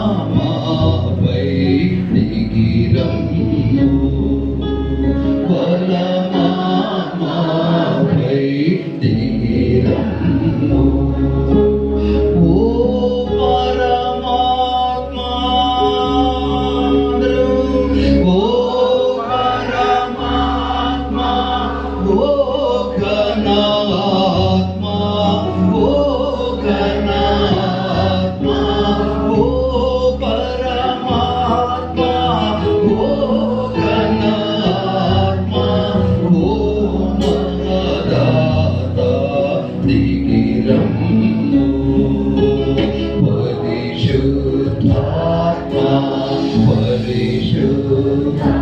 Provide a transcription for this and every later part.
Mama. Parishuddha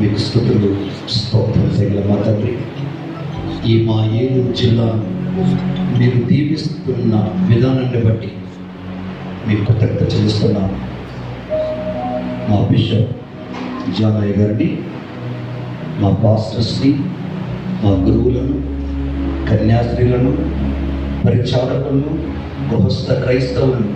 మీకు స్థుతులు స్తోత్రం చేయగల మా తండ్రి. ఈ మా ఏలూరు జిల్లా మీరు దీవిస్తున్న విధానాన్ని బట్టి మీకు కృతజ్ఞత చెల్లిస్తున్నాను మా బిషప్ జానయ్య గారిని మా పాస్టర్స్ని మా గురువులను కన్యాస్త్రీలను పరిచారకులను గృహస్థ క్రైస్తవులను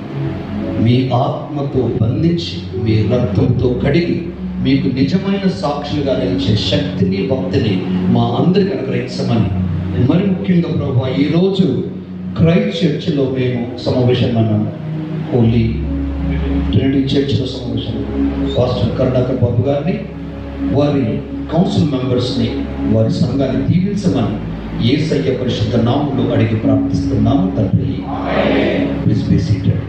మీ ఆత్మతో బంధించి మీ రక్తంతో కడిగి మీకు నిజమైన సాక్షులుగా నిలిచే శక్తిని భక్తిని మా అందరికి అనుగ్రహించమని. మరి ముఖ్యంగా ప్రభా ఈరోజు క్రైస్ట్ చర్చిలో మేము సమావేశం అన్నాము ఓన్లీ ట్రినిటీ చర్చిలో సమావేశం. పాస్టర్ కర్ణాకర్ బాబు గారిని వారి కౌన్సిల్ మెంబర్స్ని వారి సంఘాన్ని దీవించమని ఏసయ్య పరిశుద్ధ నామంలో అడిగి ప్రార్థిస్తున్నాము. తండ్రి